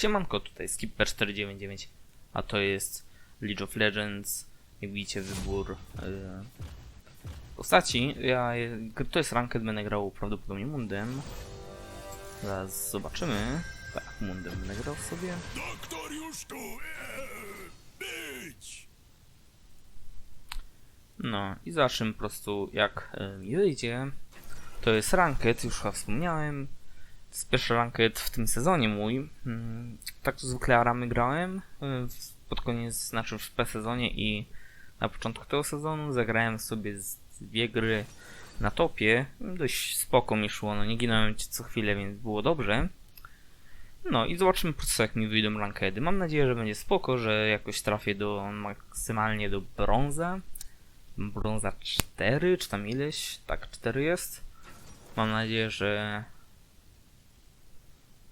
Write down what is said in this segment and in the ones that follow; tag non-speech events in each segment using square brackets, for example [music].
Siemanko, tutaj Skipper499, a to jest League of Legends. Jak widzicie, wybór yy, postaci. Ja, je- to jest ranked, będę grał prawdopodobnie Mundem. Zaraz zobaczymy. Tak, Mundem będę grał sobie. E, być! No i zobaczymy po prostu jak e, mi wyjdzie. To jest ranked, już chyba wspomniałem. Pierwszy ranked w tym sezonie mój. Mm, Tak to zwykle ramy grałem w- pod koniec, znaczy w sezonie i na początku tego sezonu zagrałem sobie z dwie gry na topie. Dość spoko mi szło, no nie ginąłem co chwilę, więc było dobrze. No i zobaczymy po prostu jak mi wyjdą rankedy. Mam nadzieję, że będzie spoko, że jakoś trafię do maksymalnie do brąza brąza 4, czy tam ileś? Tak, 4 jest. Mam nadzieję, że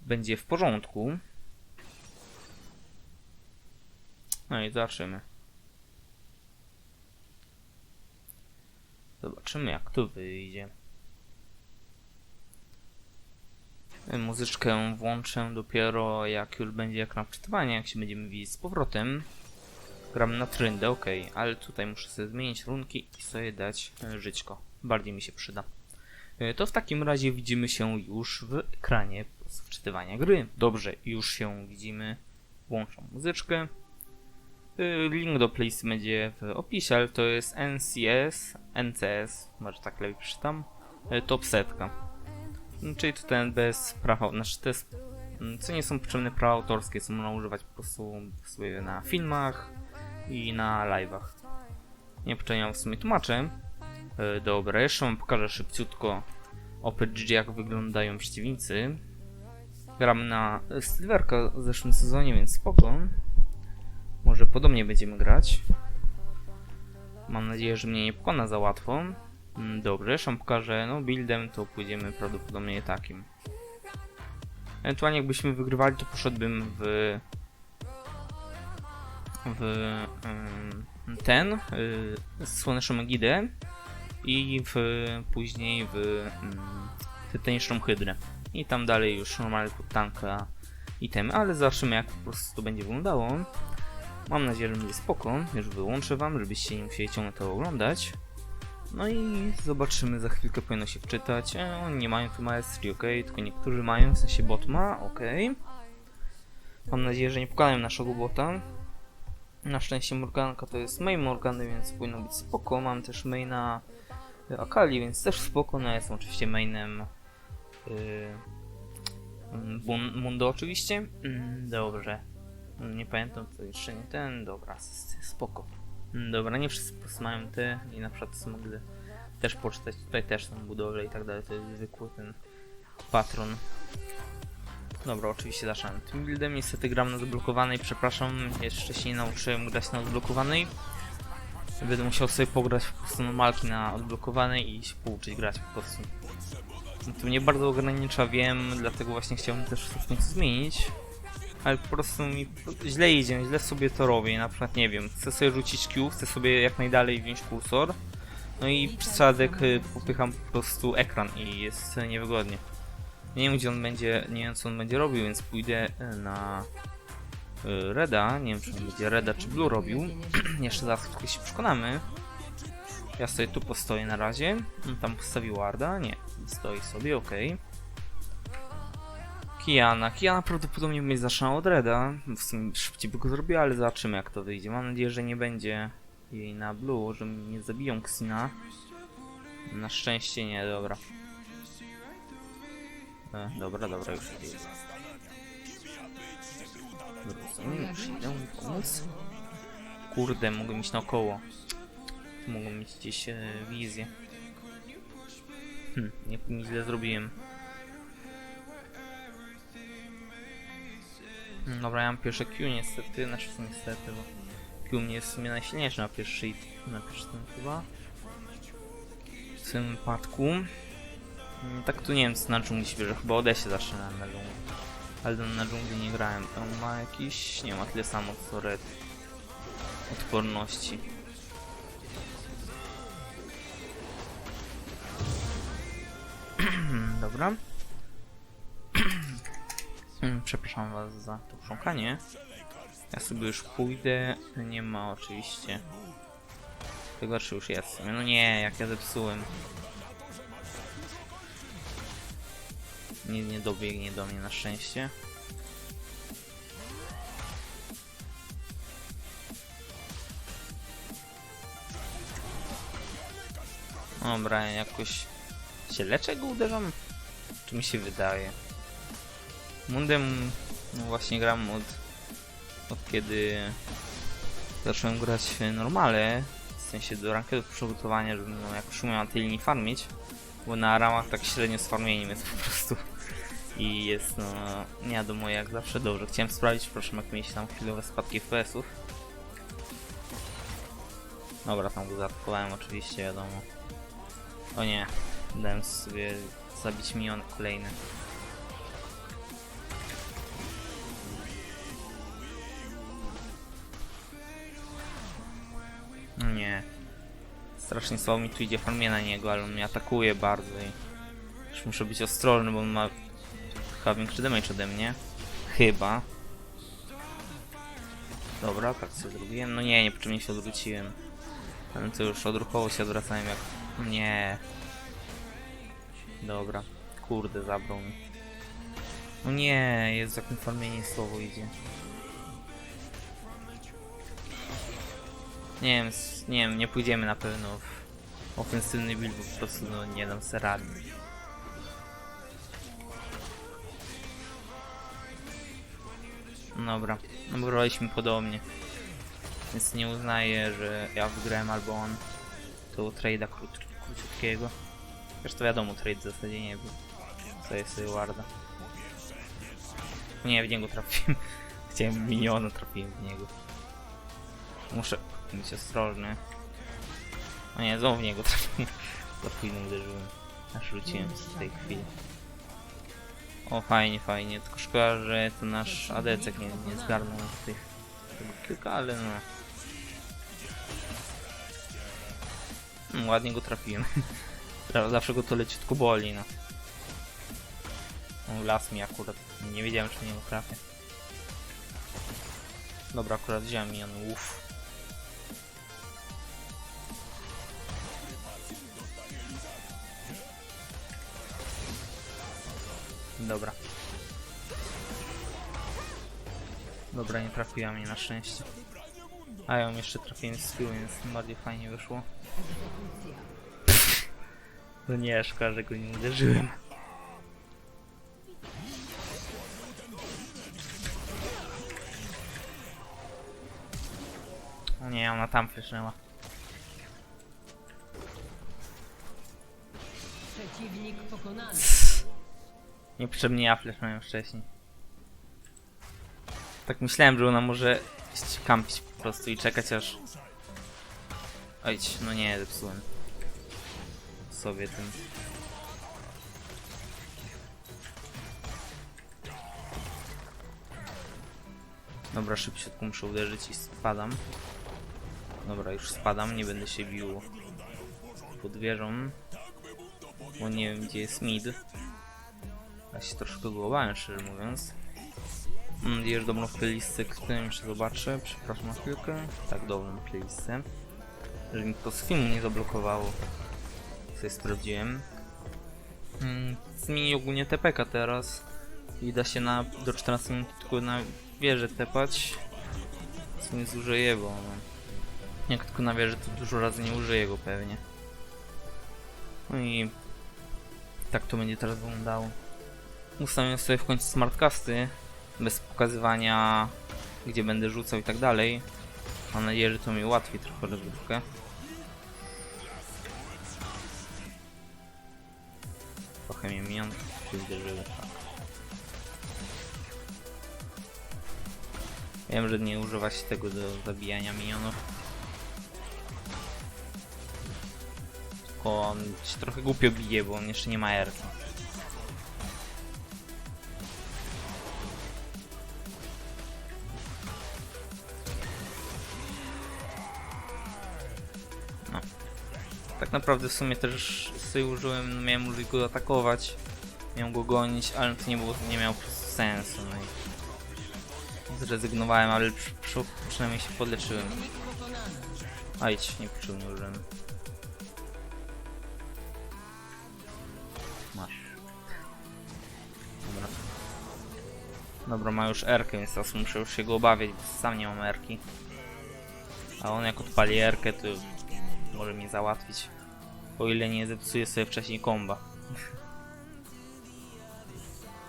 będzie w porządku. No i zobaczymy. Zobaczymy jak to wyjdzie. Muzyczkę włączę dopiero jak już będzie ekran wczytywania, jak się będziemy widzieć z powrotem. Gram na tryndę, ok, ale tutaj muszę sobie zmienić runki i sobie dać e, żyćko. Bardziej mi się przyda. E, To w takim razie widzimy się już w ekranie z wczytywania gry. Dobrze, już się widzimy. Włączam muzyczkę. E, Link do playlist będzie w opisie, ale to jest NCS, NCS, może tak lepiej przeczytam, e, top setka. Czyli to ten bez prawa, znaczy to jest, mm, co nie są potrzebne prawa autorskie, co można używać po prostu sobie na filmach, i na live'ach. Nie poczynam w sumie tłumaczę. E, Dobra, jeszcze wam pokażę szybciutko OPG jak wyglądają przeciwnicy. Gramy na Stilwerka w zeszłym sezonie, więc spoko. Może podobnie będziemy grać. Mam nadzieję, że mnie nie pokona za łatwo. Mm, Dobrze, jeszcze pokażę, no buildem to pójdziemy prawdopodobnie takim. Ewentualnie jakbyśmy wygrywali, to poszedłbym w w ten y, słoneczną Egidę i w, później w ym, tytaniczną Hydrę. I tam dalej już normalnie pod tanka itemy, ale zobaczymy jak po prostu to będzie wyglądało. Mam nadzieję, że będzie spoko. Już wyłączę wam, żebyście nie musieli ciągle to oglądać. No i zobaczymy, za chwilkę powinno się wczytać. E, oni nie mają tu maestrii, ok, tylko niektórzy mają, w sensie bot ma, ok. Mam nadzieję, że nie pokonają naszego bota. Na szczęście Morganka to jest main Morgany, więc powinno być spoko. Mam też maina Akali, więc też spoko. No ja jestem oczywiście mainem Mundo oczywiście. Mm, dobrze. Nie pamiętam to jeszcze nie ten. Dobra, spoko. Mm, Dobra, nie wszyscy mają te i na przykład są też poczytać. Tutaj też są budowle i tak dalej. To jest zwykły ten patron. Dobra, oczywiście zaczynam. Tym buildem niestety gram na zablokowanej, przepraszam, jeszcze się nie nauczyłem grać na odblokowanej. Będę musiał sobie pograć po prostu normalki na odblokowanej i się pouczyć grać po prostu. To mnie bardzo ogranicza, wiem, dlatego właśnie chciałbym też końcu zmienić. Ale po prostu mi źle idzie, źle sobie to robię, na przykład nie wiem, chcę sobie rzucić Q, chcę sobie jak najdalej wziąć kursor. No i przysadek y, popycham po prostu ekran i jest y, niewygodnie. Nie wiem gdzie on będzie, nie wiem co on będzie robił, więc pójdę e, na e, Reda. Nie wiem czy on będzie Reda czy Blue robił. [clears throat] Jeszcze zaraz się przekonamy. Ja sobie tu postoję na razie. On Tam postawił Warda. Nie, stoi sobie, ok. Kiana. Kiana prawdopodobnie będzie zaczynała od Reda. W sumie szybciej by go zrobiła, ale zobaczymy jak to wyjdzie. Mam nadzieję, że nie będzie jej na Blue, że nie zabiją Xina. Na szczęście nie, dobra. E, dobra, dobra, już idę. Rozumiem, już idę. Kurde, mogę mieć naokoło. Mogą mieć gdzieś e, wizję. Hm, nie, nie źle zrobiłem. Hmm, Dobra, ja mam pierwsze Q niestety, znaczy niestety, bo Q mnie jest sumie najsilniejszy na pierwszy na pierwszy ten chyba. W tym wypadku. Mm, Tak tu nie wiem co na dżungli się bierze, chyba ode się zaczyna na dżungli. Ale na dżungli nie grałem. On ma jakiś, nie ma tyle samo co red. Odporności. Dobra. [clears throat] Mm, Przepraszam was za to chrząkanie. Ja sobie już pójdę. Nie ma oczywiście. Tego gorszy już jest. No nie, jak ja zepsułem. Nie, nie dobiegnie do mnie na szczęście. Dobra, jakoś się leczę go uderzam? Mi się wydaje? Mundem no właśnie gram od, od kiedy zacząłem grać normale, w sensie do rankedów przygotowania, żeby no, jakoś umiał na tej linii farmić, bo na ramach tak średnio z farmieniem jest po prostu i jest no nie wiadomo jak zawsze dobrze. Chciałem sprawdzić, proszę, jak mieć tam chwilowe spadki FPS-ów. Dobra, tam go zaatakowałem oczywiście, wiadomo. O nie, dałem sobie zabić milion kolejny. No Nie. Strasznie słabo mi tu idzie farmie na niego, ale on mnie atakuje bardzo i już muszę być ostrożny, bo on ma chyba większy damage ode mnie. Chyba. Dobra, tak sobie zrobiłem. No nie, niepotrzebnie się odwróciłem. Ale to już odruchowo się odwracałem jak... Nie. Dobra. Kurde, zabrał mi. No nie, jest jak mi farmienie słowo idzie. Nie wiem, nie wiem, nie pójdziemy na pewno w ofensywny build, bo po prostu no, nie dam se rady. Dobra, no bo graliśmy podobnie. Więc nie uznaję, że ja wygrałem albo on. To trade'a krót, króciutkiego. Zresztą wiadomo, trade w zasadzie nie był. Co jest sobie warda. Nie, w niego trafiłem. [laughs] Chciałem miniona, trafiłem w niego. Muszę być ostrożny. O nie, znowu w niego trafiłem. [laughs] Za późno uderzyłem. Aż rzuciłem w tej chwili. O, fajnie, fajnie. Tylko szkoda, że to nasz adecek nie, nie zgarnął tych tego kilka, ale no. Mm, ładnie go trafiłem. [laughs] Za- Zawsze go to leciutko boli, no. Las mi akurat. Nie wiedziałem, czy nie trafię. Dobra, akurat wziąłem mi on. Uff. Dobra. Dobra, nie trafiła mnie na szczęście. A ja ją jeszcze trafiłem z tyłu, więc bardziej fajnie wyszło. No nie, szkoda, że go nie uderzyłem. O nie, ona tam flesznęła. Przeciwnik pokonany. Niepotrzebnie ja flesznąłem wcześniej. Tak myślałem, że ona może kampić po prostu i czekać aż... Ojdź, no nie, zepsułem. Sobie tym. Dobra, szybciutko muszę uderzyć i spadam. Dobra, już spadam, nie będę się bił pod wieżą. Bo nie wiem gdzie jest mid. Ja się troszkę głowałem, szczerze mówiąc. Mam nadzieję, że dobrą playlistę, którą jeszcze zobaczę. Przepraszam na chwilkę. Tak, dobrą playlistę. Że mi to z filmu nie zablokowało. Sobie sprawdziłem. Mm, Zmieni ogólnie TPK teraz. I da się na, do 14 minut tylko na wieżę tepać. Co nie zużyję, bo no, jak tylko na wieżę to dużo razy nie użyję go pewnie. No i tak to będzie teraz wyglądało. Ustawiam sobie w końcu smartcasty bez pokazywania gdzie będę rzucał i tak dalej. Mam nadzieję, że to mi ułatwi trochę rozgrywkę. Trochę mnie minionki uderzyły. Wiem, że nie używa się tego do zabijania minionów. Tylko on się trochę głupio bije, bo on jeszcze nie ma erki. No. Tak naprawdę w sumie też sobie użyłem, no miałem możliwość go atakować, miałem go gonić, ale to nie było, nie miał sensu, no i zrezygnowałem, ale przy, przy, przynajmniej się podleczyłem. A idź, nie poczuł, nie użyłem. Masz. Dobra. Dobra, ma już Erkę, więc teraz muszę już się go obawiać, bo sam nie mam Erki. A on jak odpali Erkę, to może mnie załatwić. O ile nie zepsuje sobie wcześniej komba.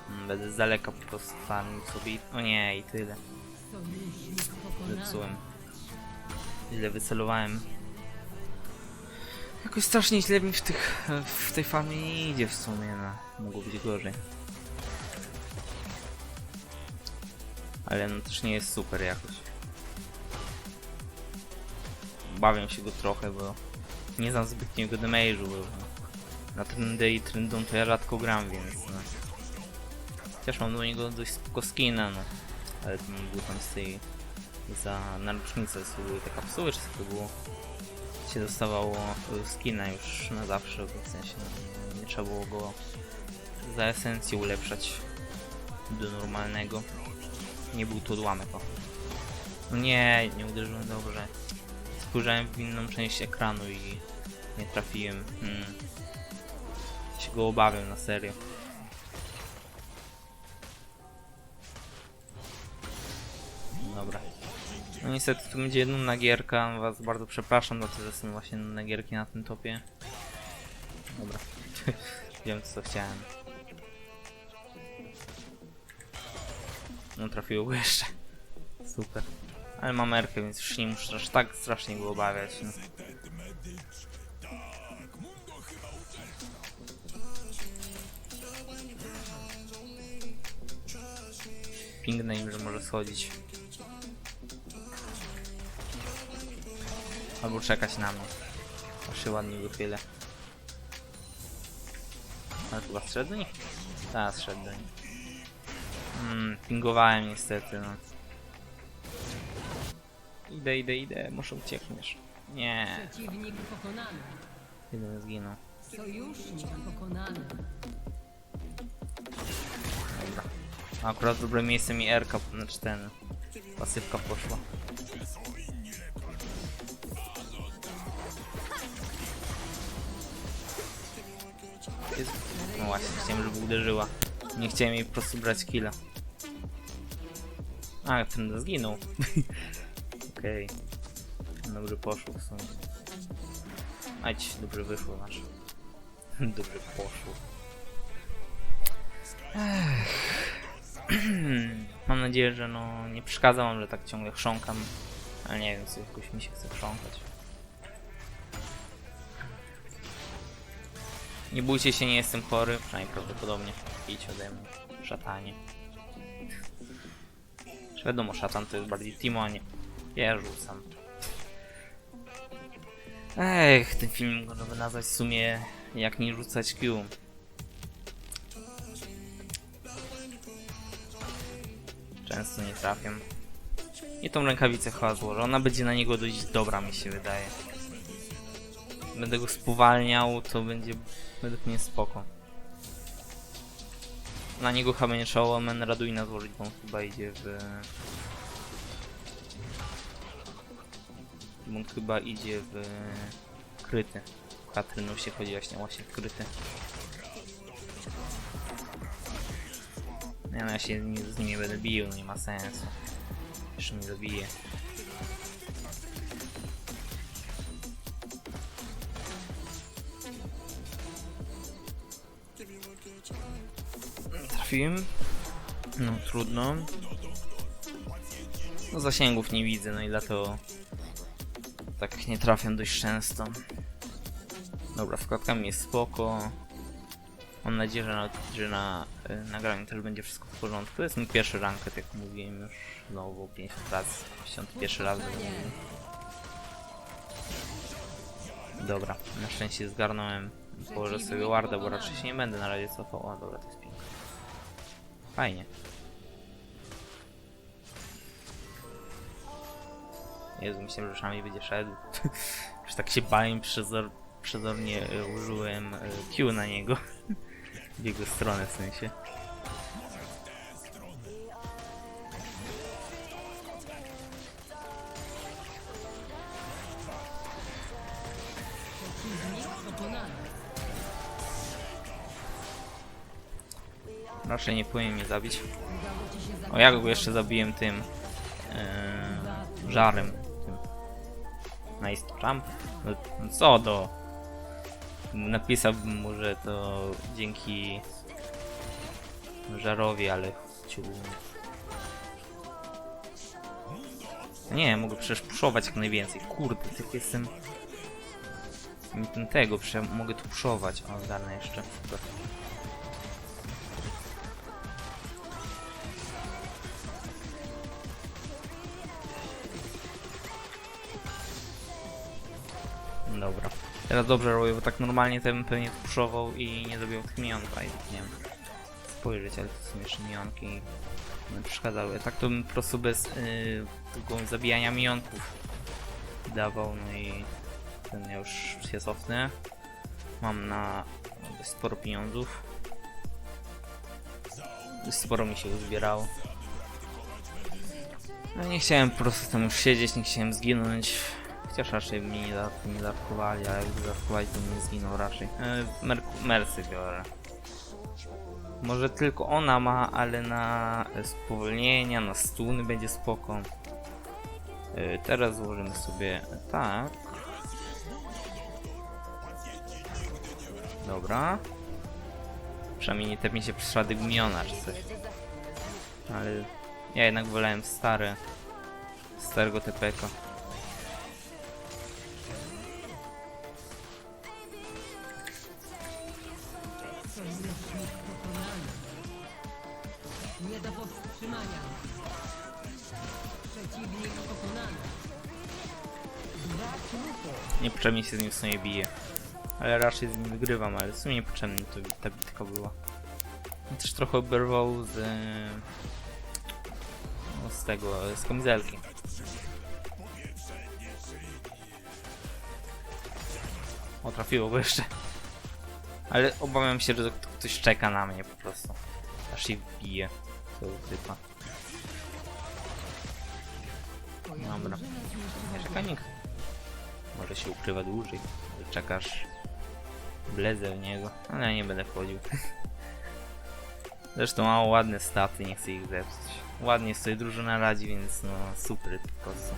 Mm, Będę z daleka po prostu farmił sobie. O nie, i tyle. Zepsułem. Źle wycelowałem. Jakoś strasznie źle mi w, tych, w tej farmie nie idzie w sumie, no. Mogło być gorzej. Ale no też nie jest super jakoś. Bawię się go trochę, bo nie znam zbytniego damage'u, bo na trendy i trendum to ja rzadko gram, więc no. Chociaż mam do niego dość spoko skina, no. Ale to był tam z tej za narocznicę to były te kapsuły, czy co to było? Się dostawało y, skina już na zawsze, w sensie no, nie trzeba było go za esencję ulepszać do normalnego. Nie był to odłamek, o. No nie, nie uderzyłem dobrze. Spojrzałem w inną część ekranu i nie trafiłem. Hmm. Się go obawiam na serio. Dobra. No niestety tu będzie jedna nagierka, was bardzo przepraszam za to, że są właśnie nagierki na tym topie. Dobra. [laughs] Wiem co chciałem. No trafiło jeszcze. Super. Ale mam erkę, więc już nie muszę aż tak strasznie go obawiać. No. Piękne im, że może schodzić. Albo czekać na mnie. Aż ładnie wychylę. Ale chyba zszedł do nich? Tak, zszedł do nich. Hmm, pingowałem niestety, no. Idę, idę, idę, muszę uciekniesz. Nie, Przeciwnik pokonany. jeden zginął. Sojusznik pokonany. Dobra. Akurat dobre miejsce mi R-ka, znaczy ten... Pasywka poszła. Jest... No właśnie, chciałem, żeby uderzyła. Nie chciałem jej po prostu brać killa. A, ten zginął. [laughs] Okej. Dobrze poszło w sumie. Ać, dobrze wyszło nasz. dobrze poszło. Mam nadzieję, że no nie przeszkadza wam, że tak ciągle chrząkam. Ale nie wiem, co jakoś mi się chce chrząkać. Nie bójcie się, nie jestem chory, przynajmniej prawdopodobnie. Idź ode mnie, szatanie. Wiadomo, szatan to jest bardziej Timo, a nie... Ja rzucam. Ech, ten film można by nazwać w sumie jak nie rzucać Q. Często nie trafiam. I tą rękawicę chyba złożę. Ona będzie na niego dość dobra, mi się wydaje. Będę go spowalniał, to będzie według mnie spoko. Na niego chyba nie trzeba Omen Raduina złożyć, bo on chyba idzie w... On chyba idzie w kryty. Katrynu się chodzi właśnie, właśnie w kryty. Nie no, ja się z nim nie będę bił, no nie ma sensu. Jeszcze mnie zabije. Trafiłem? No trudno. No zasięgów nie widzę, no i dlatego tak nie trafiam dość często. Dobra, z klatkami jest spoko. Mam nadzieję, że na, że na y, nagraniu też będzie wszystko w porządku. To jest mój pierwszy ranket, jak mówiłem już znowu 50 razy. 51 raz. Dobra, na szczęście zgarnąłem. Położę sobie wardę, bo raczej się nie będę na razie cofał. A dobra, to jest piękne. Fajnie. Jezu, myślałem, że szami będzie szedł. [laughs] Już tak się bałem, przezor, przezornie e, użyłem e, Q na niego. [laughs] w jego stronę w sensie. Raczej nie powinien mnie zabić. O, ja go jeszcze zabiłem tym... Yy, żarem. Nice jump? No, no co do... Napisałbym mu, że to dzięki żarowi, ale ciu. Nie, mogę przecież puszować jak najwięcej. Kurde, tylko jestem... Nie ten tego, przecież mogę tu puszować. O, zdarnę jeszcze. Dobra. Teraz dobrze robię, bo tak normalnie to bym pewnie puszował i nie zrobił tych minionów, a i tak nie wiem. Spojrzeć, ale to są jeszcze minionki one przeszkadzały. Tak to bym po prostu bez yy, zabijania minionków dawał, no i ten już się cofnę. Mam na sporo pieniądzów. Sporo mi się uzbierało. No nie chciałem po prostu tam już siedzieć, nie chciałem zginąć. Chociaż raczej mnie nie, nie zatkowali, a jakby zatkowali to mnie zginął raczej. Mer Mercy biorę. Może tylko ona ma, ale na spowolnienia, na stuny będzie spoko. E, teraz złożymy sobie tak. Dobra. Przynajmniej nie tepnie się przez ślady gumiona czy coś. Ale ja jednak wolałem stare. Starego TPK. Trupy. Niepotrzebnie się z nim w sumie bije. Ale raczej z nim wygrywam, ale w sumie niepotrzebnie to ta bitka była. Też trochę oberwał z... No z tego, z kamizelki. O, trafiło go jeszcze. Ale obawiam się, że to ktoś czeka na mnie po prostu. Aż się wbije. To typa. Dobra. Nie czeka nikt. Może się ukrywa dłużej. że Czekasz. Blezę w niego. Ale ja nie będę wchodził. Zresztą mało ładne staty, nie chcę ich zepsuć. Ładnie sobie drużyna radzi, więc no super po prostu.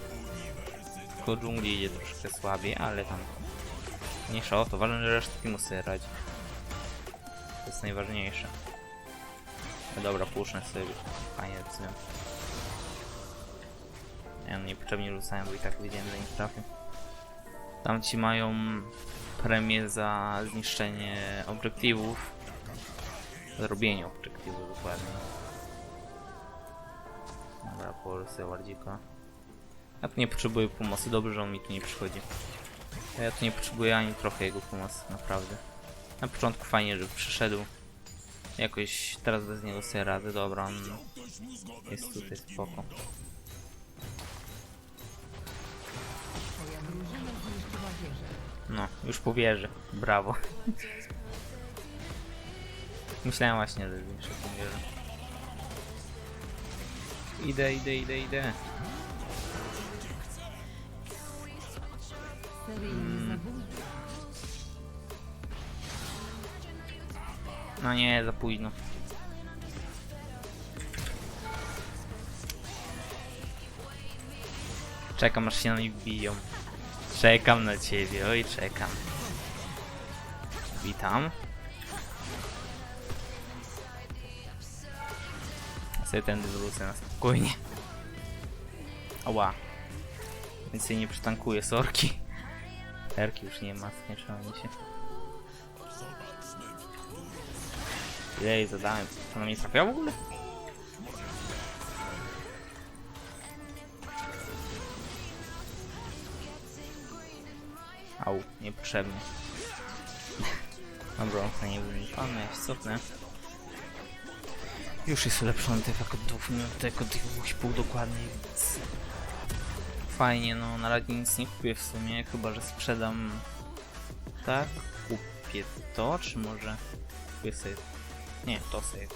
Tylko dżungli idzie troszkę słabiej, ale tam mniejsza o to. Ważne, że reszta teamu sobie radzi. To jest najważniejsze. No dobra, pusznę sobie. Fajnie decyzją. Ja niepotrzebnie rzucałem, bo i tak wiedziałem, że nie trafię. Tamci mają premię za zniszczenie obiektywów. Zrobienie obiektywów dokładnie. Dobra, położę wardzika. Ja tu nie potrzebuję pomocy, dobrze, że on mi tu nie przychodzi. Ja tu nie potrzebuję ani trochę jego pomocy, naprawdę. Na początku fajnie, że przyszedł. Jakoś teraz bez niego sobie radzę, dobra, on jest tutaj spoko. No, już po wieży. Brawo. Myślałem właśnie, że tą wieżę. Idę, idę, idę, idę. Zabójca. No nie, za późno. Czekam aż się na mnie biją. Czekam na ciebie, oj czekam. Witam. Sobie tędy wrócę na spokojnie. Ała. Więcej nie przytankuję, sorki. Erki już nie ma, skończyła mi się. Jej, zadałem. Na mnie trafiało w ogóle? Au, niepotrzebnie. Dobra, to nie ja się cofnę. Już jest ulepszony tak od dwóch minut, tak od dwóch i pół dokładnie, więc... Fajnie, no na razie nic nie kupię w sumie, chyba że sprzedam... Tak? Kupię to, czy może... Kupię sobie nie, to sobie.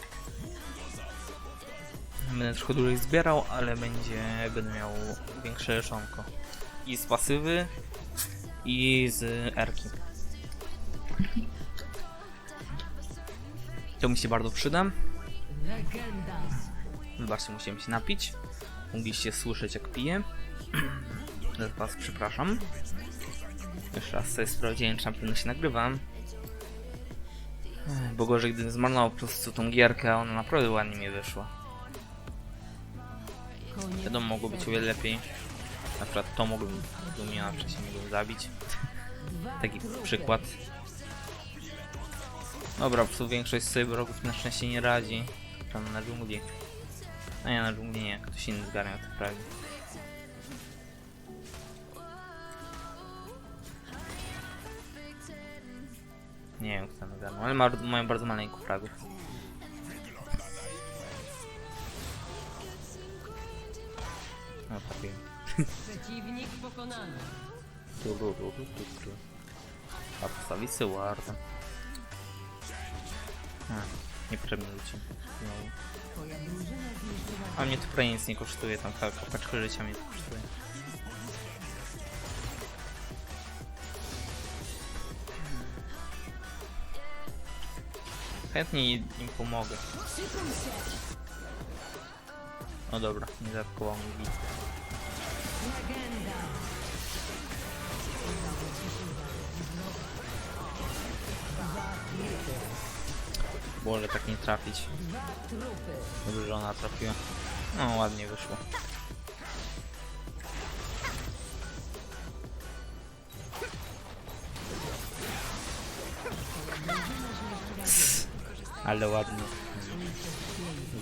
Będę trochę dłużej zbierał, ale będzie, będę miał większe leczonko. I z pasywy, i z erki. To mi się bardzo przyda. Legenda. Zobaczcie, musiałem się napić. Mogliście słyszeć jak piję. [clears throat] Was przepraszam. Jeszcze raz sobie sprawdziłem, czy na pewno się nagrywam. Bo gorzej, gdybym zmarnował po prostu tą gierkę, ona naprawdę ładnie mi wyszła. Wiadomo, mogło być o wiele lepiej. Na przykład to mogłem, Lumiona wcześniej mogłem zabić. Taki przykład. Dobra, po większość sobie wrogów na szczęście nie radzi. Tam na dżungli. A nie, na dżungli nie, ktoś inny zgarnia to prawie. Nie wiem kto tam zgarnął, ale ma, mają bardzo maleńko fragów. No tak wiem. Przeciwnik pokonany. A postawić sobie warto. A, niepotrzebnie życie. Znowu. Twoja drużyna zniszczyła A mnie to prawie nic nie kosztuje, tam ka- kapaczka życia mnie to kosztuje. Chętnie im pomogę. No dobra, nie zaatakował mi bitwy. Może tak nie trafić. Dobrze, że ona trafiła. No, ładnie wyszło. Ale ładnie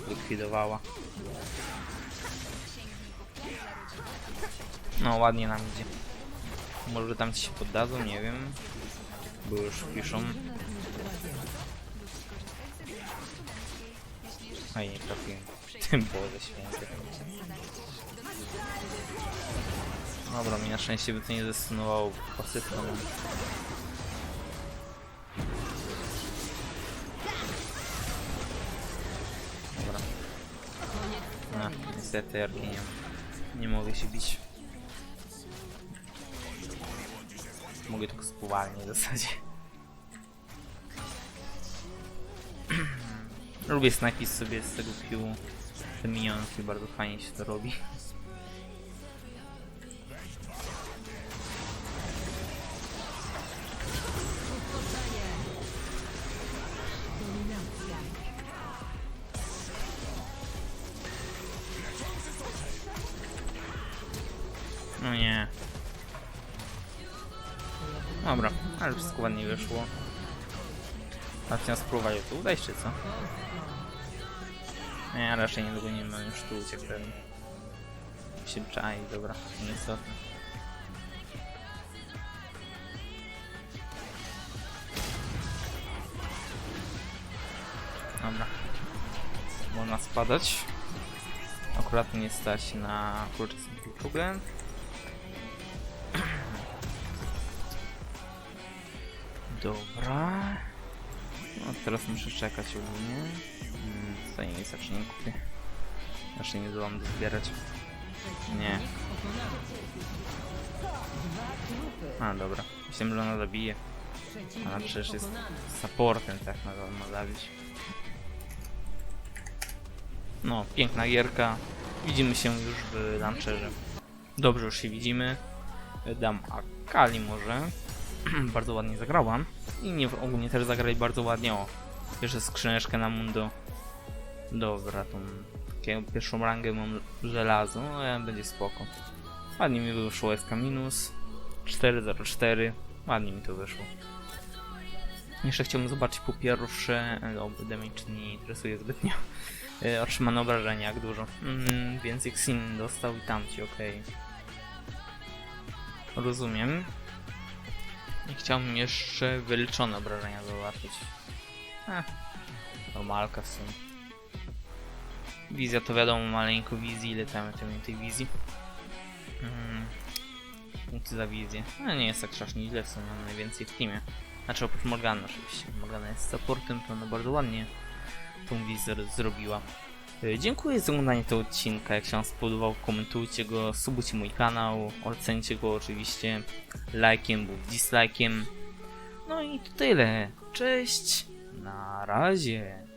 zlikwidowała. No, ładnie nam idzie. Może tam ci się poddadzą, nie wiem. Bo już piszą. Drużyna zniszczyła wieżę. A i nie trafiłem. Tym Boże święty. Dobra, mi na szczęście by to nie zestunowało pasywką. Dobra, no, niestety Jarki nie, nie mogę się bić. Mogę tylko spowalnić w zasadzie. Lubię snajpić sobie z tego piłu te minionki, bardzo fajnie się to robi. No nie. Dobra, ale wszystko ładnie wyszło. A chciałem spróbować to udać czy co? Nie, raczej nie dogonimy, już tu uciekł pewnie. Się czai, dobra, niestety. Dobra. Można spadać. Akurat nie stać na kurczę kluczugę. Dobra. No teraz muszę czekać ogólnie. Hmm, nic raczej nie kupię. Raczej nie zdążam zbierać. Nie. A dobra. Myślałem, że ona zabije. Ona przecież jest supportem, tak ma, ma zabić. No, piękna gierka. Widzimy się już w launcherze. Dobrze, już się widzimy. Dam Akali może. [clears throat] bardzo ładnie zagrałam. I nie, ogólnie też zagrali bardzo ładnie. O, jeszcze skrzyneczkę na mundo. Dobra, tą pierwszą rangę mam żelazo, no będzie spoko. Ładnie mi wyszło SK minus 404. Ładnie mi to wyszło. Jeszcze chciałbym zobaczyć po pierwsze, e, o, damage nie interesuje zbytnio, [laughs] e, otrzymane obrażenia, jak dużo. Mm, więc Xin dostał i tamci, okej. Rozumiem. I chciałbym jeszcze wyliczone obrażenia zobaczyć. Eh, normalka w sumie. Wizja to wiadomo, maleńko wizji, ile tam ja tej wizji. Mm, punkty za wizję. No nie jest tak strasznie źle, w sumie najwięcej w teamie. Znaczy oprócz Morgana oczywiście. Morgana jest supportem, to ona bardzo ładnie tą wizję zrobiła. Dziękuję za oglądanie tego odcinka. Jak się Wam spodobał, komentujcie go, subujcie mój kanał, ocencie go oczywiście lajkiem lub dislajkiem. No i to tyle. Cześć, na razie.